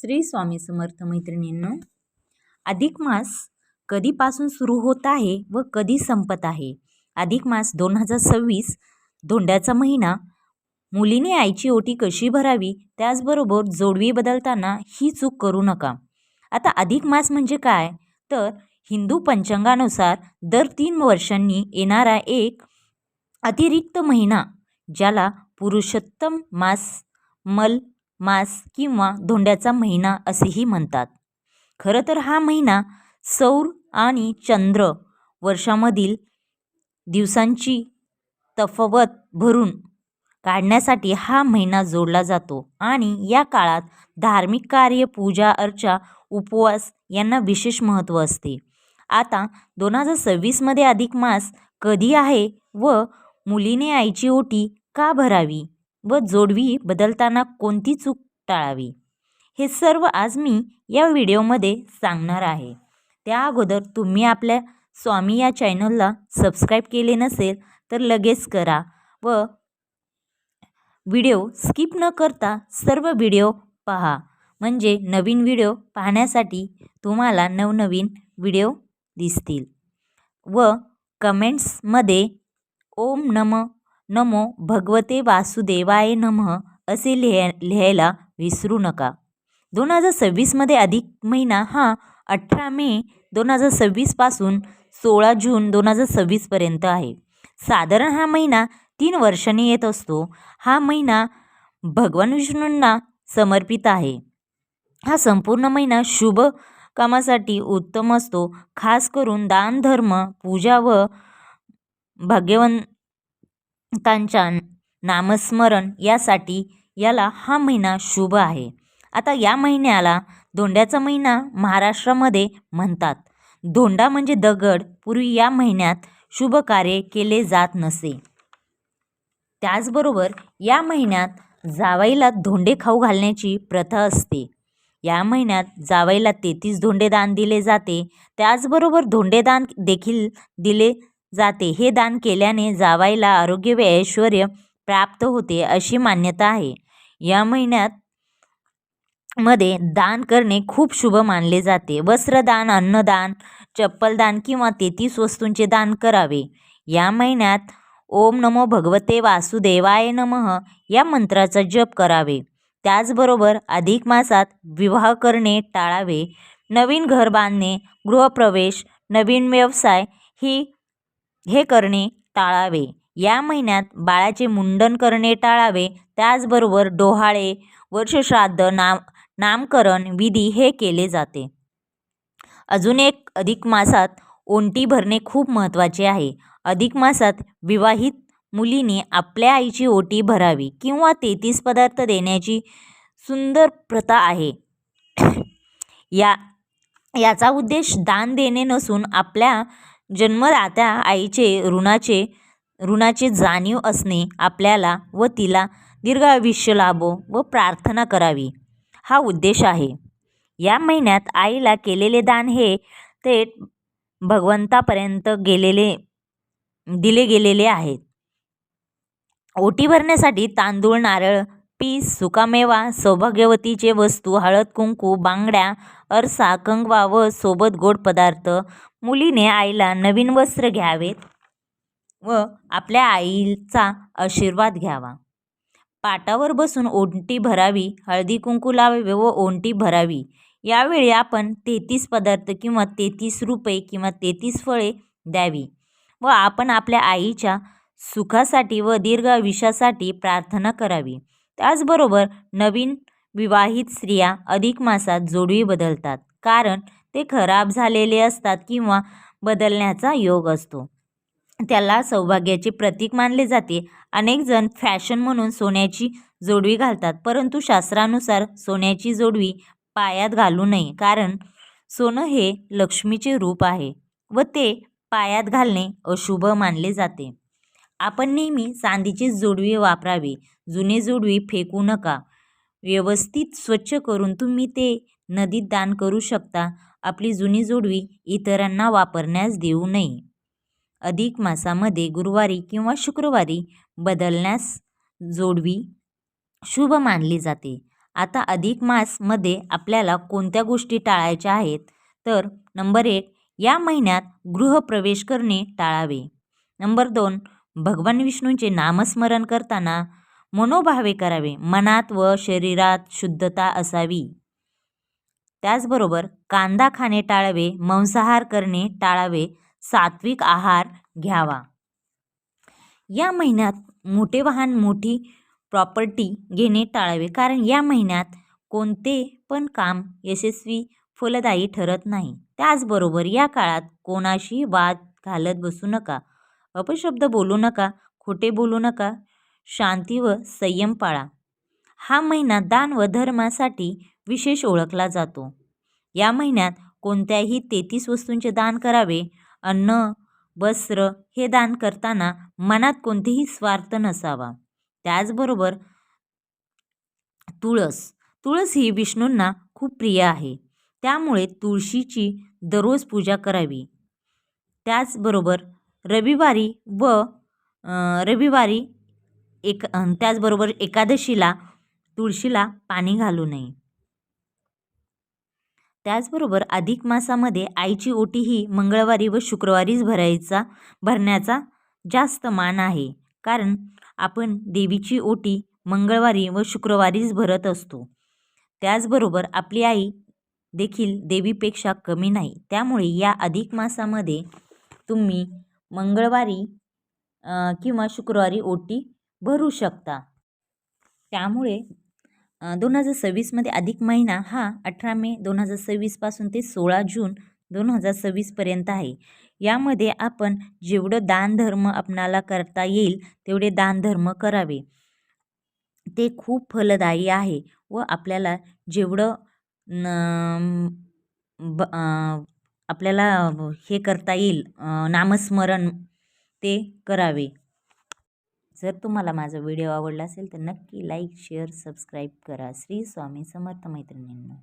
श्री स्वामी समर्थ मैत्रिणींनो अधिक मास कधीपासून सुरू होत आहे व कधी संपत आहे? अधिक मास दोन हजार सव्वीस धोंड्याचा महिना मुलीने आईची ओटी कशी भरावी त्याचबरोबर जोडवी बदलताना ही चूक करू नका. आता अधिक मास म्हणजे काय? तर हिंदू पंचांगानुसार दर तीन वर्षांनी येणारा एक अतिरिक्त महिना ज्याला पुरुषोत्तम मास मल मास किंवा धोंड्याचा महिना असेही म्हणतात. खरं तर हा महिना सौर आणि चंद्र वर्षामधील दिवसांची तफवत भरून काढण्यासाठी हा महिना जोडला जातो आणि या काळात धार्मिक कार्य पूजा अर्चा उपवास यांना विशेष महत्त्व असते. आता दोन हजार सव्वीसमध्ये अधिक मास कधी आहे व मुलीने आईची ओटी का भरावी? व जोडवी बदलताना कोणती चूक टाळावी? हे सर्व आज मी या व्हिडिओमध्ये सांगणार आहे. त्या अगोदर तुम्ही आपल्या स्वामी या चॅनलला सबस्क्राईब केले नसेल तर लगेच करा व व्हिडिओ स्किप न करता सर्व व्हिडिओ पहा. म्हणजे नवीन व्हिडिओ पाहण्यासाठी तुम्हाला नवनवीन व्हिडिओ दिसतील. व कमेंट्समध्ये ओम नम नमो भगवते वासुदेवाय नमः असे लिहाय लिहायला विसरू नका. दोन हजार सव्वीसमध्ये अधिक महिना हा अठरा मे दोन हजार सव्वीसपासून सोळा जून दोन हजार सव्वीसपर्यंत आहे. साधारण हा महिना तीन वर्षांनी येत असतो. हा महिना भगवान विष्णूंना समर्पित आहे. हा संपूर्ण महिना शुभ कामासाठी उत्तम असतो. खास करून दान धर्म पूजा व भाग्यवंतांच्या नामस्मरण यासाठी याला हा महिना शुभ आहे. आता या महिन्याला धोंड्याचा महिना महाराष्ट्रामध्ये म्हणतात. धोंडा म्हणजे दगड. पूर्वी या महिन्यात शुभ कार्य केले जात नसे. त्याचबरोबर या महिन्यात जावाईला धोंडे खाऊ घालण्याची प्रथा असते. या महिन्यात जावाईला तेहतीस धोंडे दान दिले जाते. त्याचबरोबर धोंडेदान देखील दिले जाते. हे दान केल्याने जावाईला आरोग्य व ऐश्वर प्राप्त होते अशी मान्यता आहे. या महिन्यात मध्ये दान करणे खूप शुभ मानले जाते. वस्त्रदान अन्नदान चप्पलदान किंवा तेहतीस वस्तूंचे दान करावे. या महिन्यात ओम नमो भगवते वासुदेवाय नमः या मंत्राचा जप करावे. त्याचबरोबर अधिक मासात विवाह करणे टाळावे. नवीन घर बांधणे गृहप्रवेश नवीन व्यवसाय ही हे करणे टाळावे. या महिन्यात बाळाचे मुंडन करणे टाळावे. त्याचबरोबर डोहाळे वर्षश्राद्ध नाम नामकरण विधी हे केले जाते. अजून एक अधिक मासात ओंटी भरणे खूप महत्त्वाचे आहे. अधिक मासात विवाहित मुलीने आपल्या आईची ओटी भरावी किंवा तेहतीस पदार्थ देण्याची सुंदर प्रथा आहे. या याचा उद्देश दान देणे नसून आपल्या जन्मदात्या आईचे ऋणाचे ऋणाचे जाणीव असणे आपल्याला व तिला दीर्घ आयुष्य लाभो व प्रार्थना करावी हा उद्देश आहे. या महिन्यात आईला केलेले दान हे थेट भगवंतापर्यंत गेलेले दिले गेलेले आहेत ओटी भरण्यासाठी तांदूळ नारळ पीस सुकामेवा सौभाग्यवतीचे वस्तू हळद कुंकू बांगड्या अरसा कंगवा व सोबत गोड पदार्थ मुलीने आईला नवीन वस्त्र घ्यावेत व आपल्या आईचा आशीर्वाद घ्यावा. पाटावर बसून ओंटी भरावी हळदी कुंकू लावावे व ओंटी भरावी. यावेळी आपण तेहतीस पदार्थ किंवा तेहतीस रुपये किंवा तेहतीस फळे द्यावी व आपण आपल्या आईच्या सुखासाठी व दीर्घ आयुष्यासाठी प्रार्थना करावी. त्याचबरोबर नवीन विवाहित स्त्रिया अधिक मासात जोडवी बदलतात. कारण ते खराब झालेले असतात किंवा बदलण्याचा योग असतो. त्याला सौभाग्याचे प्रतीक मानले जाते. अनेक जण फॅशन म्हणून सोन्याची जोडवी घालतात परंतु शास्त्रानुसार सोन्याची जोडवी पायात घालू नये कारण सोनं हे लक्ष्मीचे रूप आहे व ते पायात घालणे अशुभ मानले जाते. आपण नेहमी चांदीची जोडवी वापरावी जुने जोडवी फेकू नका. व्यवस्थित स्वच्छ करून तुम्ही ते नदीत दान करू शकता. आपली जुनी जोडवी इतरांना वापरण्यास देऊ नये. अधिक मासामध्ये गुरुवारी किंवा शुक्रवारी बदलण्यास जोडवी शुभ मानली जाते. आता अधिक मासमध्ये आपल्याला कोणत्या गोष्टी टाळायच्या आहेत? तर नंबर एक या महिन्यात गृहप्रवेश करणे टाळावे. नंबर दोन भगवान विष्णूंचे नामस्मरण करताना मनोभावे करावे. मनात व शरीरात शुद्धता असावी. त्याचबरोबर कांदा खाणे टाळावे मांसाहार करणे टाळावे सात्विक आहार घ्यावा. या महिन्यात मोठे वाहन मोठी प्रॉपर्टी घेणे टाळावे कारण या महिन्यात कोणते पण काम यशस्वी फलदायी ठरत नाही. त्याचबरोबर या काळात कोणाशी वाद घालत बसू नका. अपशब्द बोलू नका खोटे बोलू नका शांती व संयम पाळा. हा महिना दान व धर्मासाठी विशेष ओळखला जातो. या महिन्यात कोणत्याही तेहतीस वस्तूंचे दान करावे. अन्न वस्त्र हे दान करताना मनात कोणतेही स्वार्थ नसावा. त्याचबरोबर तुळस. तुळस ही विष्णूंना खूप प्रिय आहे. त्यामुळे तुळशीची दररोज पूजा करावी. त्याचबरोबर रविवारी व रविवारी एक त्याचबरोबर एकादशीला तुळशीला पाणी घालू नये. त्याचबरोबर अधिक मासामध्ये आईची ओटी ही मंगळवारी व शुक्रवारीच भरायचा भरण्याचा जास्त मान आहे. कारण आपण देवीची ओटी मंगळवारी व शुक्रवारीच भरत असतो. त्याचबरोबर आपली आई देखील देवीपेक्षा कमी नाही. त्यामुळे या अधिक मासामध्ये तुम्ही मंगळवारी किंवा शुक्रवारी ओटी भरू शकता. त्यामुळे दोन हजार सव्वीसमध्ये अधिक महिना हा अठरा मे दोन हजार सव्वीसपासून ते सोळा जून दोन हजार सव्वीसपर्यंत आहे. यामध्ये आपण जेवढं दानधर्म आपणाला करता येईल तेवढे दानधर्म करावे. ते खूप फलदायी आहे व आपल्याला जेवढं न ब आपल्याला हे करता येईल नामस्मरण ते करावे. जर तुम्हाला माझा व्हिडिओ आवडला असेल तर नक्की लाईक शेअर सबस्क्राईब करा. श्री स्वामी समर्थ मैत्रिणींना.